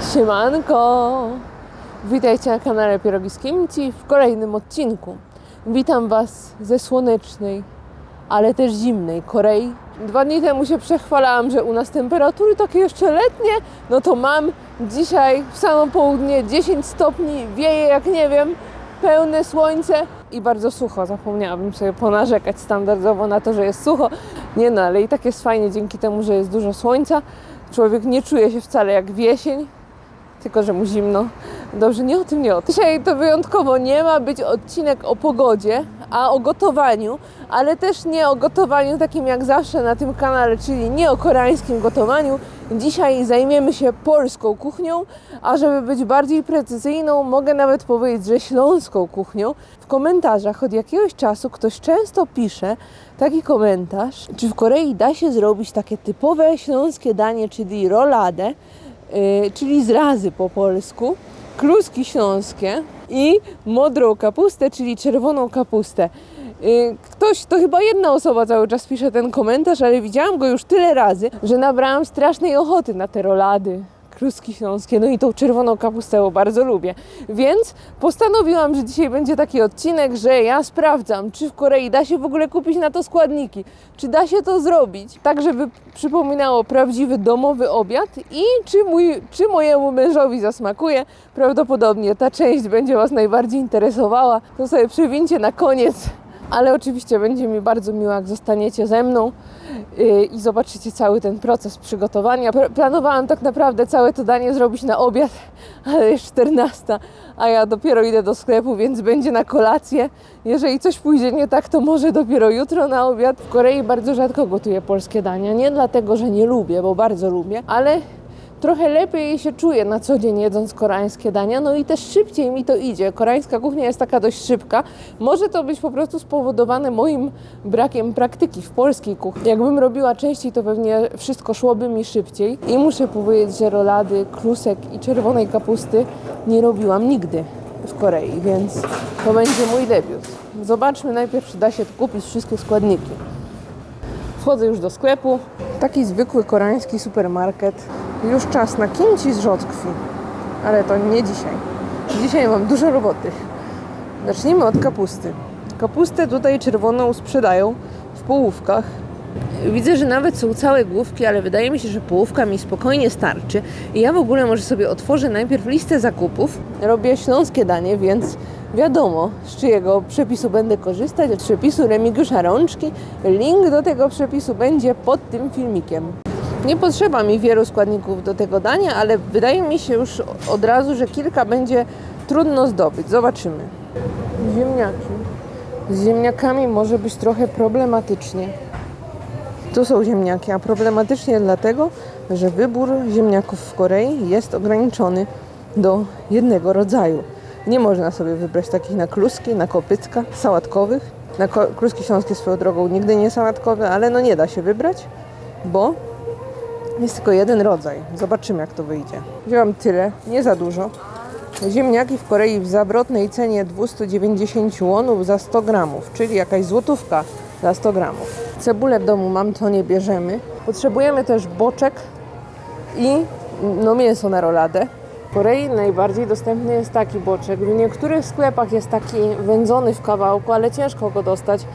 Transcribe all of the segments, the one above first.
Siemanko! Witajcie na kanale Pierogi z Kimchi w kolejnym odcinku. Witam Was ze słonecznej, ale też zimnej Korei. Dwa dni temu się przechwalałam, że u nas temperatury takie jeszcze letnie, no to mam dzisiaj w samo południe 10 stopni, wieje jak nie wiem, pełne słońce i bardzo sucho. Zapomniałabym sobie ponarzekać standardowo na to, że jest sucho. Nie no, ale i tak jest fajnie dzięki temu, że jest dużo słońca. Człowiek nie czuje się wcale jak w jesień, tylko że mu zimno. Dobrze, nie o tym, nie o tym. Dzisiaj to wyjątkowo nie ma być odcinek o pogodzie, a o gotowaniu, ale też nie o gotowaniu takim jak zawsze na tym kanale, czyli nie o koreańskim gotowaniu. Dzisiaj zajmiemy się polską kuchnią, a żeby być bardziej precyzyjną, mogę nawet powiedzieć, że śląską kuchnią. W komentarzach od jakiegoś czasu ktoś często pisze taki komentarz, czy w Korei da się zrobić takie typowe śląskie danie, czyli roladę, czyli zrazy po polsku, kluski śląskie i modrą kapustę, czyli czerwoną kapustę. Yy, Ktoś, to chyba jedna osoba cały czas pisze ten komentarz, ale widziałam go już tyle razy, że nabrałam strasznej ochoty na te rolady. Kluski śląskie, no i tą czerwoną kapustę bardzo lubię. Więc postanowiłam, że dzisiaj będzie taki odcinek, że ja sprawdzam, czy w Korei da się w ogóle kupić na to składniki, czy da się to zrobić, tak żeby przypominało prawdziwy domowy obiad i czy, mój, czy mojemu mężowi zasmakuje. Prawdopodobnie ta część będzie Was najbardziej interesowała. To sobie przewincie na koniec ale oczywiście będzie mi bardzo miło, jak zostaniecie ze mną yy, i zobaczycie cały ten proces przygotowania. Pr- Planowałam tak naprawdę całe to danie zrobić na obiad, ale jest 14, a ja dopiero idę do sklepu, więc będzie na kolację. Jeżeli coś pójdzie nie tak, to może dopiero jutro na obiad. W Korei bardzo rzadko gotuję polskie dania. Nie dlatego, że nie lubię, bo bardzo lubię, ale trochę lepiej się czuję na co dzień jedząc koreańskie dania, no i też szybciej mi to idzie. Koreańska kuchnia jest taka dość szybka. Może to być po prostu spowodowane moim brakiem praktyki w polskiej kuchni. Jakbym robiła częściej, to pewnie wszystko szłoby mi szybciej. I muszę powiedzieć, że rolady, klusek i czerwonej kapusty nie robiłam nigdy w Korei, więc to będzie mój debiut. Zobaczmy najpierw, czy da się kupić wszystkie składniki. Wchodzę już do sklepu. Taki zwykły koreański supermarket. Już czas na kimchi z rzodkwi. Ale to nie dzisiaj. Dzisiaj mam dużo roboty. Zacznijmy od kapusty. Kapustę tutaj czerwoną sprzedają w połówkach. Widzę, że nawet są całe główki, ale wydaje mi się, że połówka mi spokojnie starczy. I ja w ogóle może sobie otworzę najpierw listę zakupów. Robię śląskie danie, więc wiadomo, z czyjego przepisu będę korzystać. Od przepisu Remigiusza Rączki. Link do tego przepisu będzie pod tym filmikiem. Nie potrzeba mi wielu składników do tego dania, ale wydaje mi się już od razu, że kilka będzie trudno zdobyć. Zobaczymy. Ziemniaki. Z ziemniakami może być trochę problematycznie. Tu są ziemniaki, a problematycznie dlatego, że wybór ziemniaków w Korei jest ograniczony do jednego rodzaju. Nie można sobie wybrać takich na kluski, na kopycka, sałatkowych. Na kluski śląskie swoją drogą nigdy nie sałatkowe, ale no nie da się wybrać, bo jest tylko jeden rodzaj. Zobaczymy jak to wyjdzie. Wziąłam tyle, nie za dużo. Ziemniaki w Korei w zawrotnej cenie 290 wonów za 100 gramów, czyli jakaś złotówka za 100 gramów. Cebulę w domu mam, to nie bierzemy. Potrzebujemy też boczek i no, mięso na roladę. W Korei najbardziej dostępny jest taki boczek. W niektórych sklepach jest taki wędzony w kawałku, ale ciężko go dostać,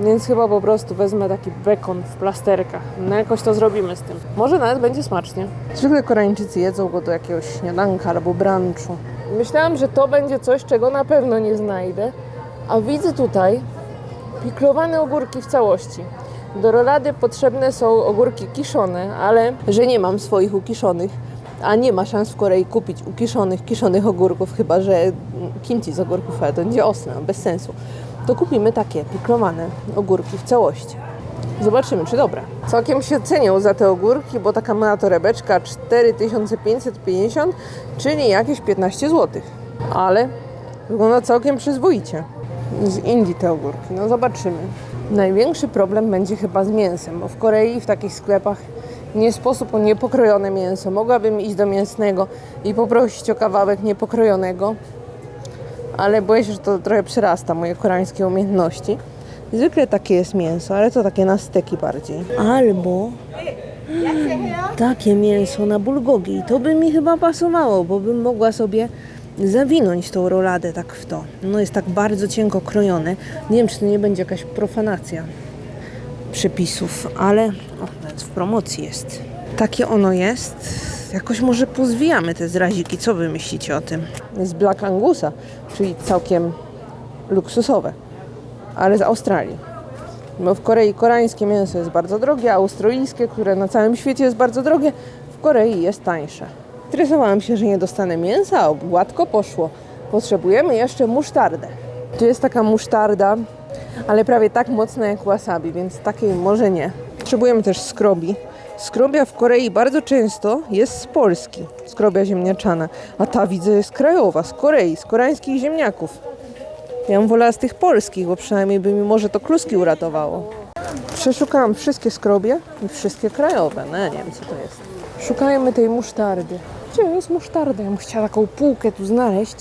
więc chyba po prostu wezmę taki bekon w plasterkach. No jakoś to zrobimy z tym. Może nawet będzie smacznie. Zwykle Koreańczycy jedzą go do jakiegoś śniadanka albo brunchu. Myślałam, że to będzie coś, czego na pewno nie znajdę, a widzę tutaj piklowane ogórki w całości. Do rolady potrzebne są ogórki kiszone, ale że nie mam swoich ukiszonych, a nie ma szans w Korei kupić ukiszonych, kiszonych ogórków, chyba że kimchi z ogórków, ale to będzie ostre, bez sensu. To kupimy takie piklowane ogórki w całości. Zobaczymy, czy dobre. Całkiem się cenią za te ogórki, bo taka mała torebeczka 4550, czyli jakieś 15 zł. Ale wygląda całkiem przyzwoicie. Z Indii te ogórki, no zobaczymy. Największy problem będzie chyba z mięsem, bo w Korei w takich sklepach nie sposób o niepokrojone mięso. Mogłabym iść do mięsnego i poprosić o kawałek niepokrojonego, ale boję się, że to trochę przerasta moje koreańskie umiejętności. Zwykle takie jest mięso, ale to takie na steki bardziej. Albo Takie mięso na bulgogi. To by mi chyba pasowało, bo bym mogła sobie zawinąć tą roladę tak w to. No jest tak bardzo cienko krojone. Nie wiem, czy to nie będzie jakaś profanacja przepisów, ale o, nawet w promocji jest. Takie ono jest. Jakoś może pozwijamy te zraziki. Co wy myślicie o tym? Jest Black Angusa, czyli całkiem luksusowe, ale z Australii. Bo w Korei koreańskie mięso jest bardzo drogie, a australijskie, które na całym świecie jest bardzo drogie, w Korei jest tańsze. Stresowałam się, że nie dostanę mięsa, a gładko poszło. Potrzebujemy jeszcze musztardę. Tu jest taka musztarda, ale prawie tak mocna jak wasabi, więc takiej może nie. Potrzebujemy też skrobi. Skrobia w Korei bardzo często jest z Polski, skrobia ziemniaczana, a ta widzę jest krajowa, z Korei, z koreańskich ziemniaków. Ja bym wolała z tych polskich, bo przynajmniej by mi może to kluski uratowało. Przeszukałam wszystkie skrobie i wszystkie krajowe. No ja nie wiem, co to jest. Szukajmy tej musztardy. Gdzie jest musztarda? Ja bym chciała taką półkę tu znaleźć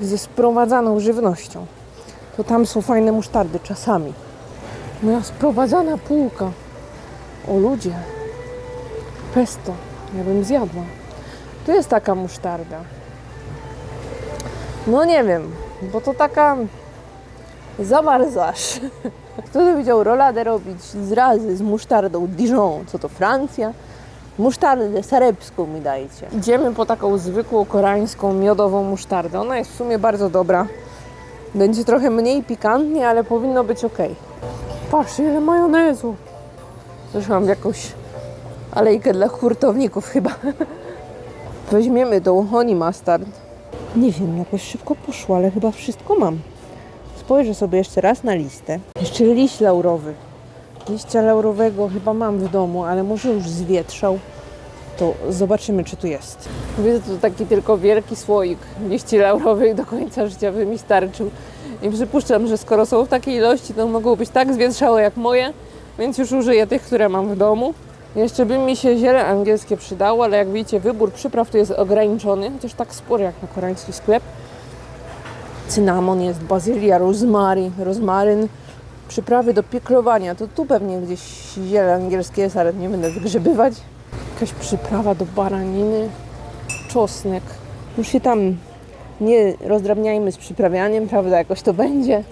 ze sprowadzaną żywnością. To tam są fajne musztardy czasami. Moja sprowadzana półka. O ludzie. Pesto. Ja bym zjadła. Tu jest taka musztarda. No nie wiem, bo to taka zamarzasz. Kto to widział roladę robić z razy z musztardą Dijon? Co to Francja? Musztardę serebską mi dajcie. Idziemy po taką zwykłą koreańską miodową musztardę. Ona jest w sumie bardzo dobra. Będzie trochę mniej pikantnie, ale powinno być ok. Patrzcie, ile majonezu. W jakąś alejkę dla hurtowników chyba. Weźmiemy tą honey mustard. Nie wiem, jakoś szybko poszło, ale chyba wszystko mam. Spojrzę sobie jeszcze raz na listę. Jeszcze liść laurowy. Liścia laurowego chyba mam w domu, ale może już zwietrzał. To zobaczymy, czy tu jest. Widzę tu taki tylko wielki słoik liści laurowych do końca życia by mi starczył. I przypuszczam, że skoro są w takiej ilości, to mogą być tak zwietrzałe jak moje, więc już użyję tych, które mam w domu. Jeszcze by mi się ziele angielskie przydało, ale jak widzicie, wybór przypraw tu jest ograniczony, chociaż tak spory jak na koreański sklep. Cynamon jest, bazylia, rozmary, rozmaryn, przyprawy do pieklowania. To tu pewnie gdzieś ziele angielskie jest, ale nie będę wygrzebywać. Jakaś przyprawa do baraniny, czosnek. Już się tam nie rozdrabniajmy z przyprawianiem, prawda? Jakoś to będzie.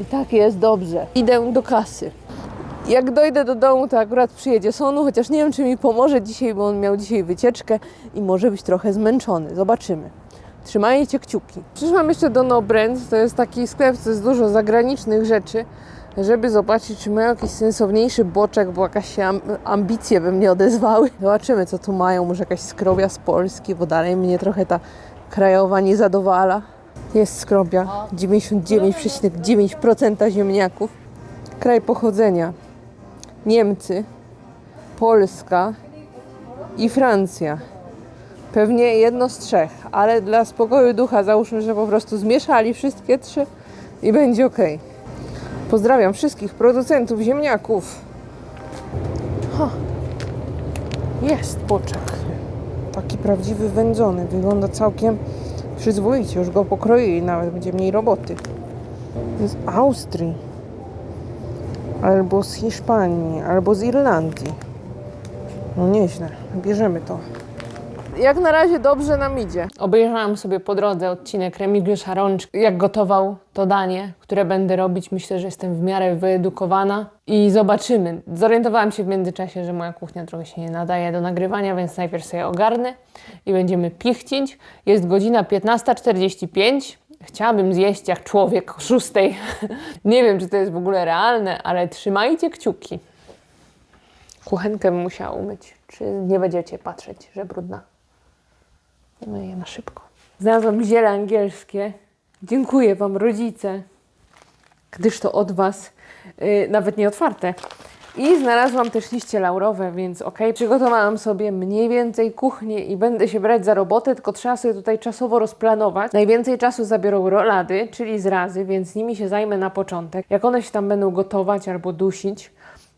I tak jest dobrze. Idę do kasy. Jak dojdę do domu, to akurat przyjedzie Sonu, chociaż nie wiem, czy mi pomoże dzisiaj, bo on miał dzisiaj wycieczkę i może być trochę zmęczony. Zobaczymy. Trzymajcie kciuki. Przyszłam jeszcze do No Brand, to jest taki sklep, co jest dużo zagranicznych rzeczy, żeby zobaczyć, czy mają jakiś sensowniejszy boczek, bo jakaś się am- ambicje we mnie odezwały. Zobaczymy, co tu mają. Może jakaś skrobia z Polski, bo dalej mnie trochę ta krajowa nie zadowala. Jest skrobia, 99,9% ziemniaków. Kraj pochodzenia Niemcy, Polska i Francja. Pewnie jedno z trzech, ale dla spokoju ducha załóżmy, że po prostu zmieszali wszystkie trzy i będzie ok. Pozdrawiam wszystkich producentów ziemniaków. Ha. Jest poczek. Taki prawdziwy wędzony. Wygląda całkiem przyzwoicie. Już go pokroili, nawet będzie mniej roboty. Z Austrii. Albo z Hiszpanii, albo z Irlandii. No nieźle. Bierzemy to. Jak na razie dobrze nam idzie. Obejrzałam sobie po drodze odcinek Remigiusza Rączki, jak gotował to danie, które będę robić. Myślę, że jestem w miarę wyedukowana i zobaczymy. Zorientowałam się w międzyczasie, że moja kuchnia trochę się nie nadaje do nagrywania, więc najpierw sobie ogarnę i będziemy pichcić. Jest godzina 15.45. Chciałabym zjeść jak człowiek o 6. nie wiem, czy to jest w ogóle realne, ale trzymajcie kciuki. Kuchenkę bym musiała umyć. Czy nie będziecie patrzeć, że brudna? Myję na szybko. Znalazłam ziele angielskie. Dziękuję Wam, rodzice, gdyż to od Was yy, nawet nie otwarte. I znalazłam też liście laurowe, więc ok, przygotowałam sobie mniej więcej kuchnię i będę się brać za robotę, tylko trzeba sobie tutaj czasowo rozplanować. Najwięcej czasu zabiorą rolady, czyli zrazy, więc nimi się zajmę na początek. Jak one się tam będą gotować albo dusić,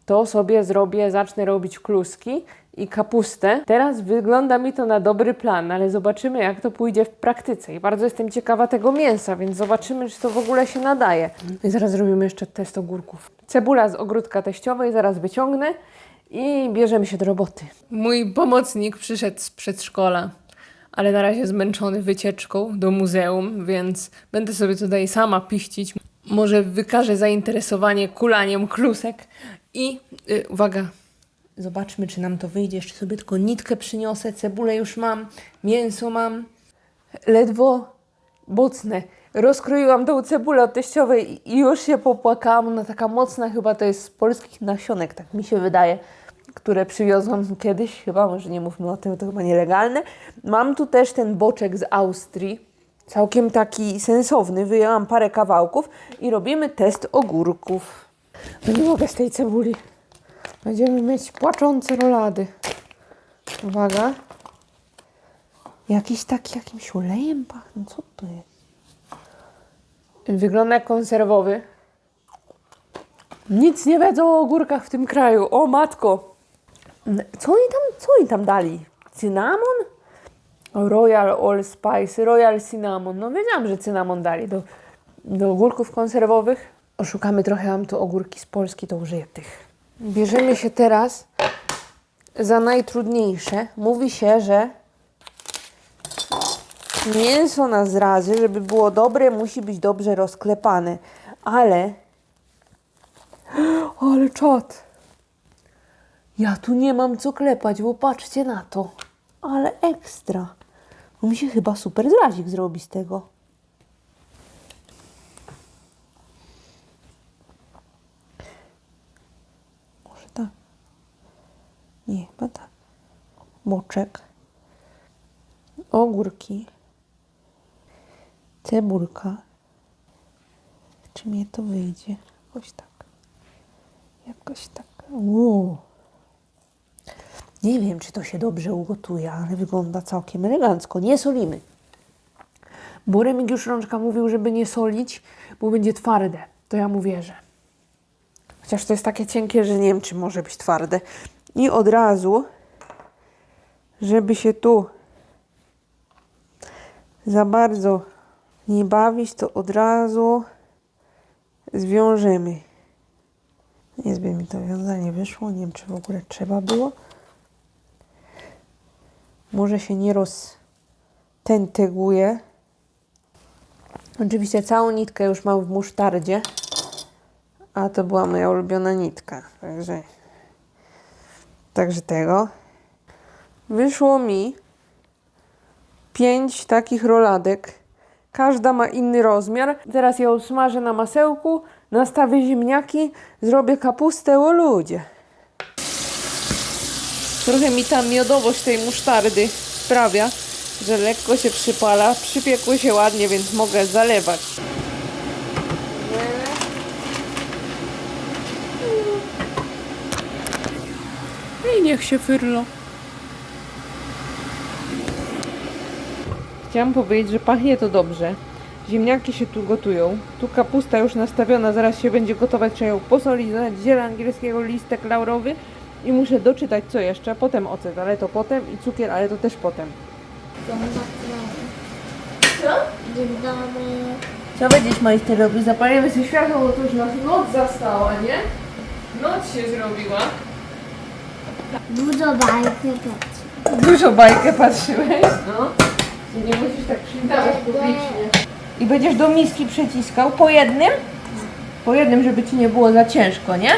to sobie zrobię, zacznę robić kluski i kapustę. Teraz wygląda mi to na dobry plan, ale zobaczymy, jak to pójdzie w praktyce. I bardzo jestem ciekawa tego mięsa, więc zobaczymy, czy to w ogóle się nadaje. I zaraz zrobimy jeszcze test ogórków. Cebula z ogródka teściowej, zaraz wyciągnę i bierzemy się do roboty. Mój pomocnik przyszedł z przedszkola, ale na razie zmęczony wycieczką do muzeum, więc będę sobie tutaj sama piścić. Może wykażę zainteresowanie kulaniem klusek i y, uwaga, zobaczmy czy nam to wyjdzie. Jeszcze sobie tylko nitkę przyniosę, cebulę już mam, mięso mam. Ledwo mocne. Rozkroiłam tą cebulę od teściowej i już się popłakałam. Ona taka mocna, chyba to jest z polskich nasionek, tak mi się wydaje, które przywiozłam kiedyś. Chyba, może nie mówmy o tym, to chyba nielegalne. Mam tu też ten boczek z Austrii. Całkiem taki sensowny. Wyjęłam parę kawałków i robimy test ogórków. No nie mogę z tej cebuli. Będziemy mieć płaczące rolady. Uwaga. Jakiś taki jakimś olejem pachnie. Co to jest? Wygląda jak konserwowy. Nic nie wiedzą o ogórkach w tym kraju. O matko. Co oni tam, co oni tam dali? Cynamon? Royal Allspice, Royal Cinnamon. No wiedziałam, że cynamon dali do, do ogórków konserwowych. Oszukamy trochę, mam tu ogórki z Polski, to użyję tych. Bierzemy się teraz za najtrudniejsze. Mówi się, że mięso na zrazy, żeby było dobre, musi być dobrze rozklepane. Ale... Ale czad! Ja tu nie mam co klepać, bo patrzcie na to. Ale ekstra. No mi się chyba super zrazik zrobi z tego. Nie, chyba tak. Boczek. Ogórki. Cebulka. Czy mnie to wyjdzie? Jakoś tak. Jakoś tak. Uuu. Nie wiem, czy to się dobrze ugotuje, ale wygląda całkiem elegancko. Nie solimy. Bo Remigiusz Rączka mówił, żeby nie solić, bo będzie twarde. To ja mu wierzę. Chociaż to jest takie cienkie, że nie wiem, czy może być twarde. I od razu, żeby się tu za bardzo nie bawić, to od razu zwiążemy. Niezbyt mi to wiązanie wyszło. Nie wiem, czy w ogóle trzeba było. Może się nie roztenteguje. Oczywiście całą nitkę już mam w musztardzie. A to była moja ulubiona nitka. Także, także tego. Wyszło mi pięć takich roladek. Każda ma inny rozmiar. Teraz ja usmażę na masełku, nastawię ziemniaki, zrobię kapustę, o ludzie. Trochę mi ta miodowość tej musztardy sprawia, że lekko się przypala. Przypiekły się ładnie, więc mogę zalewać. I niech się fyrlo. Chciałam powiedzieć, że pachnie to dobrze. Ziemniaki się tu gotują. Tu kapusta już nastawiona, zaraz się będzie gotować. Trzeba ją posolić, dodać ziela angielskiego, listek laurowy i muszę doczytać co jeszcze. Potem ocet, ale to potem i cukier, ale to też potem. Co? Dzień dobry. Co będziesz majster robił? Zapalimy sobie światło, bo to już nas noc zastała, nie? Noc się zrobiła. Dużo bajkę patrzę. Dużo bajkę patrzyłeś? No. Nie musisz tak przywitawać publicznie. I będziesz do miski przyciskał po jednym? Po jednym, żeby ci nie było za ciężko, nie?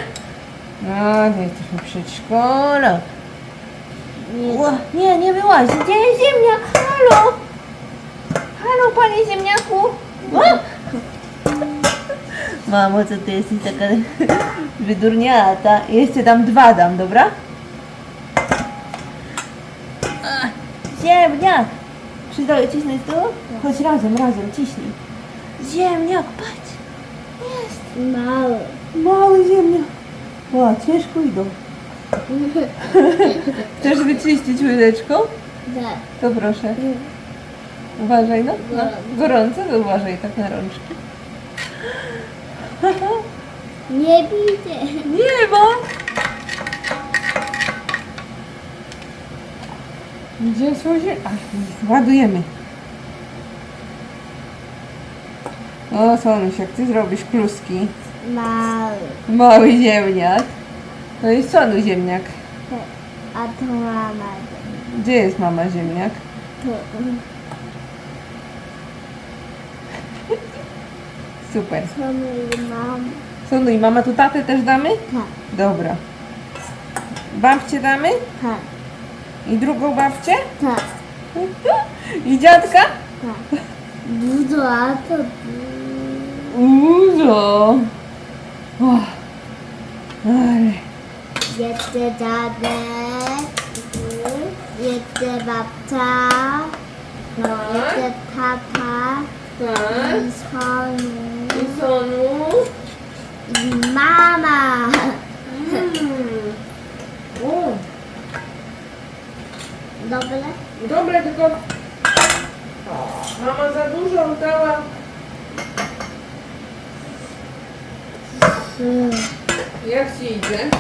No, nie jesteśmy w przedszkolu. Ła, Nie, nie wyłazi. Gdzie jest ziemniak? Halo! Halo, panie ziemniaku! Ła! Mamo, co ty jesteś taka wydurniata? Jeszcze dam dwa dam, dobra? A, Ziemniak! Przydaje cisnąć tu? Chodź razem, razem, ciśnij. Ziemniak, patrz! Jest! Mały. Mały ziemniak. Ła, ciężko idą. Chcesz wyczyścić łydeczką? Tak. To proszę. Uważaj, no. no. Gorące, to uważaj tak na rączki. Nie widzę. Nie ma! Gdzie są. Ach, ładujemy. O, Sonuś, jak ty zrobisz kluski. Mały. Mały ziemniak. No i Sonu ziemniak. A to mama. Gdzie jest mama ziemniak? To, Super. to mój mam. Co, no i mama tu tatę też damy? Tak, Dobra. Babcie damy? tak, I drugą babcię? tak, I dziadka? tak. Dużo, a to Dużo. Och. Ale. jeszcze dziadek, jeszcze babcia, Tak, jeszcze tata, tak. i sonu, I Sonu. i mama. Mm. O, Dobre? dobre, tylko mama za dużo dała. Jak ci idzie?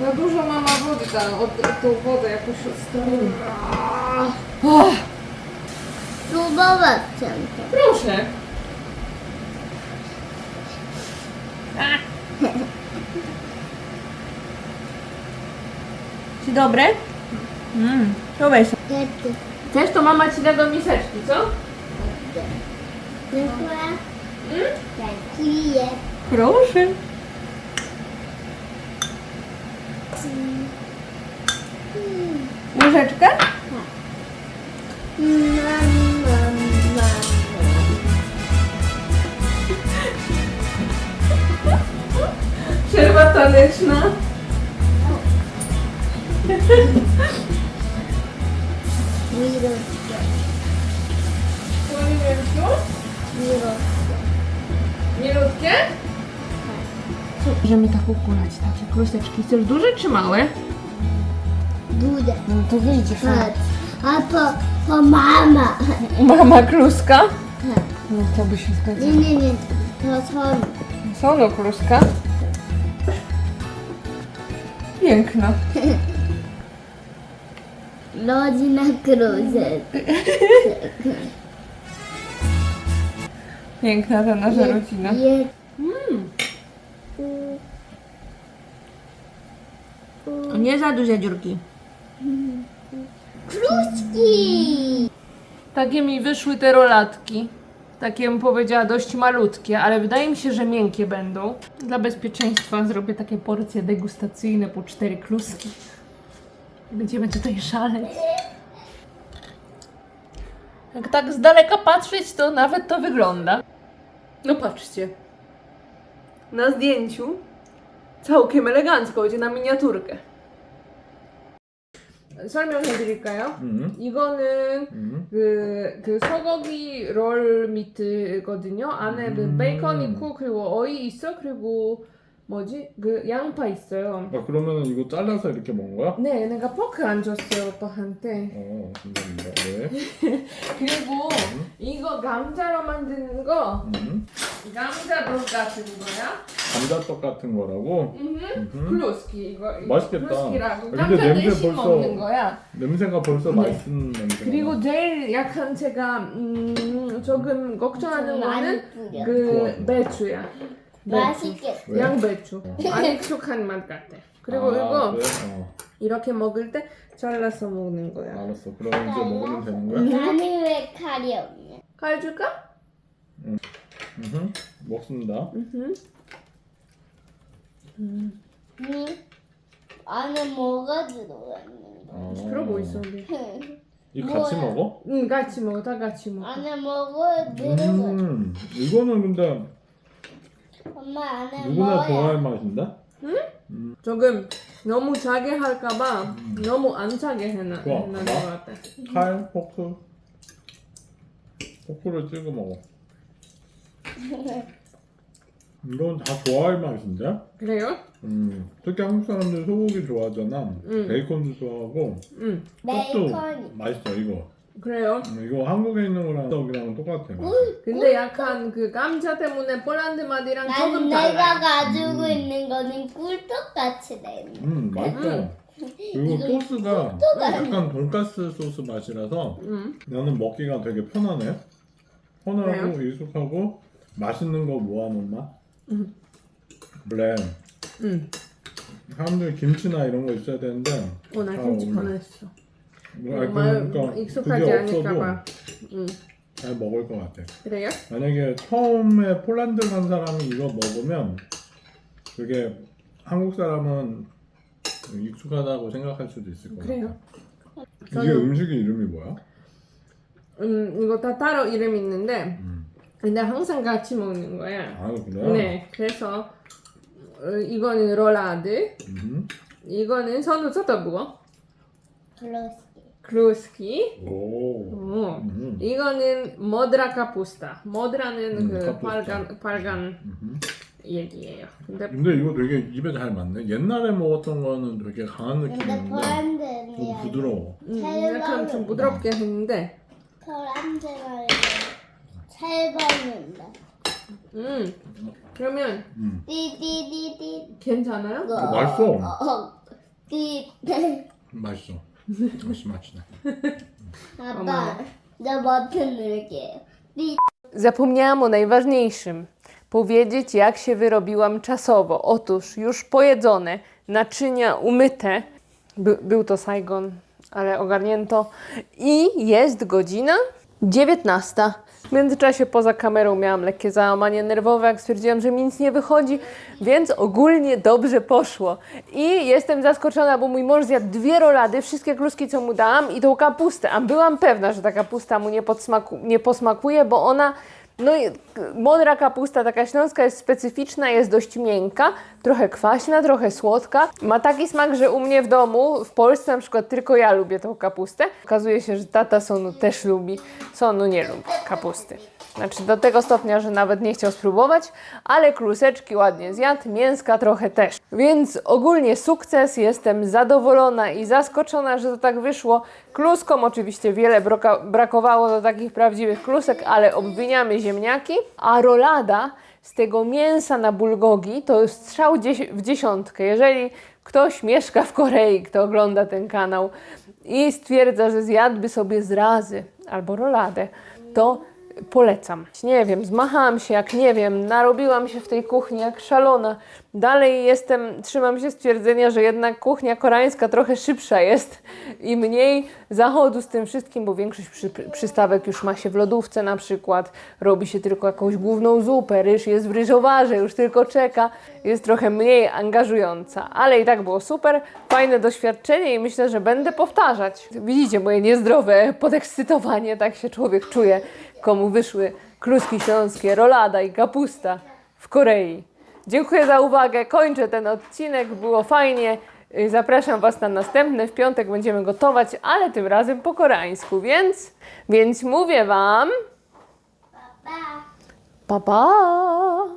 Za dużo mama wody dała, od, od tą wodę jakoś odstawiła. Spróbować chcę to. proszę. Ci dobre? Mm, to weź. Chcesz, to mama ci da do miseczki, co? Dziękuję. Mm? Dziękuję. Proszę. Łyżeczkę? Mam, mam, mam. Przerwa taneczna. Wiruskie, Po niemiecku? wiruskie. Milutkie? Możemy tak ukulać takie kluseczki. Chcesz duże czy małe? Duże. No to wyjdzie. A to, to mama. Mama kluska? Tak. No to by się Nie, zgadzało. nie, nie. To są. Solo kluska. Piękna. Rodzina kruzek. Piękna ta nasza rodzina. Je, Mm. Nie za duże dziurki. Kluczki. Takie mi wyszły te rolatki. Takie bym powiedziała dość malutkie, ale wydaje mi się, że miękkie będą. Dla bezpieczeństwa zrobię takie porcje degustacyjne po cztery kluski. Będziemy tutaj szaleć. Jak tak z daleka patrzeć, to nawet to wygląda. No patrzcie. Na zdjęciu całkiem elegancko, będzie na miniaturkę. 설명해드릴까요? 음. 이거는 음. 그, 그 소고기 롤 미트거든요. 안에 그 음. 베이컨 있고 그리고 어이 있어 그리고 뭐지 그 양파 있어요. 아 그러면 이거 잘라서 이렇게 먹은 거야? 네, 내가 포크 안 줬어요 오빠한테. 어 감사합니다. 네. 그리고 이거 감자로 만드는 거 음. 감자 롤 같은 거야. 감자떡 같은 거라고. 음, 음흠. 클로스키 이거 이거 맛있겠다. 클로스키라고 근데 감자 냄새 대신 벌써- 먹는 거야. 냄새가 벌써 네. 맛있는 냄새가. 그리고 나. 제일 약한 제가 음, 조금 걱정하는 많이 거는. 그. 배추야. 맛있겠다. 왜? 양배추. 안 익숙한 맛 같아. 그리고 아, 이거 그래? 어. 이렇게 먹을 때 잘라서 먹는 거야. 알았어. 그럼 이제 먹으면 되는 거야? 나는 왜 칼이 없냐? 칼 줄까? 음. 먹습니다. 음. 응? 안에 뭐가 들어갔는가? 어. 그러고 있어. 우리. 이 같이 뭐야? 먹어? 응, 같이 먹어. 다 같이 먹어. 안에 뭐가 들어갔? 음. 이거는 근데 엄마 안에 누구나 뭐야? 좋아할 맛인데? 조금 너무 짜게 할까봐 너무 안 짜게 해놔. 좋아. 해놔 것 같아. 칼, 포크. 포크를 찍어 먹어. 이건 다 좋아할 맛인데? 그래요? 음, 특히 한국 사람들 소고기 좋아하잖아. 음. 베이컨도 좋아하고 응. 떡도 베이컨. 맛있어 이거. 그래요. 음, 이거 한국에 있는 거랑 떡이랑 똑같아. 근데 약간 그 감자 때문에 폴란드 맛이랑 난 조금 내가 달라요. 가지고 있는 거는 꿀떡 같이 돼. 음, 맛있어. 그리고 소스가 약간 돈가스 소스 맛이라서 응. 나는 먹기가 되게 편하네. 편하고 익숙하고 맛있는 거 모아놓은 맛. 음. 원래 응. 사람들 김치나 이런 거 있어야 되는데 오늘 잘 김치. 보냈어. 뭐, 아니, 정말 그러니까 익숙하지 않을까 봐. 응. 잘 먹을 것 같아. 그래요? 만약에 처음에 폴란드 간 사람이 이거 먹으면 그게 한국 사람은 익숙하다고 생각할 수도 있을 것 같아. 그래요. 이게 저는- 음식의 이름이 뭐야? 음, 이거 다 따로 이름 있는데 음. 근데 항상 같이 먹는 거야. 아 그래? 네, 그래서 어, 이거는 롤라드, 음. 이거는 또 뭐? 블로스키. 크루스키. 오. 어. 음. 이거는 모드라 카푸스타. 모드라는 음, 그 카푸스타. 빨간 빨간 음. 얘기예요. 근데 근데 이거 되게 입에 잘 맞네. 옛날에 먹었던 거는 되게 강한 근데 느낌인데 좀 부드러워. 음, 약간 좀 부드럽게 했는데, 폴란드는 잘 먹는다. 음, 그러면 음. 띠띠띠띠. 괜찮아요? 어, 맛있어. 어, 띠. 맛있어. No, smaczne. Zobaczymy gdzie. Zapomniałam o najważniejszym. Powiedzieć, jak się wyrobiłam czasowo. Otóż już pojedzone, naczynia umyte. By, był to Saigon, ale ogarnięto. I jest godzina 19. W międzyczasie poza kamerą miałam lekkie załamanie nerwowe, jak stwierdziłam, że mi nic nie wychodzi, więc ogólnie dobrze poszło. I jestem zaskoczona, bo mój mąż zjadł dwie rolady, wszystkie kluski, co mu dałam i tą kapustę. A byłam pewna, że ta kapusta mu nie, podsmaku, nie posmakuje, bo ona no i modra kapusta, taka śląska, jest specyficzna, jest dość miękka, trochę kwaśna, trochę słodka. Ma taki smak, że u mnie w domu, w Polsce na przykład tylko ja lubię tą kapustę. Okazuje się, że tata Sonu też lubi. Sonu nie lubi kapusty. Znaczy do tego stopnia, że nawet nie chciał spróbować, ale kluseczki ładnie zjadł, mięska trochę też. Więc ogólnie sukces, jestem zadowolona i zaskoczona, że to tak wyszło. Kluskom oczywiście wiele brakowało do takich prawdziwych klusek, ale obwiniamy ziemniaki, a rolada z tego mięsa na bulgogi to strzał w dziesiątkę. Jeżeli ktoś mieszka w Korei, kto ogląda ten kanał i stwierdza, że zjadłby sobie zrazy albo roladę, to polecam. Nie wiem, zmachałam się jak nie wiem, narobiłam się w tej kuchni jak szalona. Dalej jestem, trzymam się stwierdzenia, że jednak kuchnia koreańska trochę szybsza jest i mniej zachodu z tym wszystkim, bo większość przy, przystawek już ma się w lodówce na przykład, robi się tylko jakąś główną zupę, ryż jest w ryżowarze, już tylko czeka, jest trochę mniej angażująca, ale i tak było super, fajne doświadczenie i myślę, że będę powtarzać. Widzicie moje niezdrowe podekscytowanie, tak się człowiek czuje, komu wyszły kluski śląskie, rolada i kapusta w Korei. Dziękuję za uwagę. Kończę ten odcinek. Było fajnie. Y, Zapraszam Was na następny. W piątek będziemy gotować, ale tym razem po koreańsku, więc, więc mówię Wam Pa. pa pa!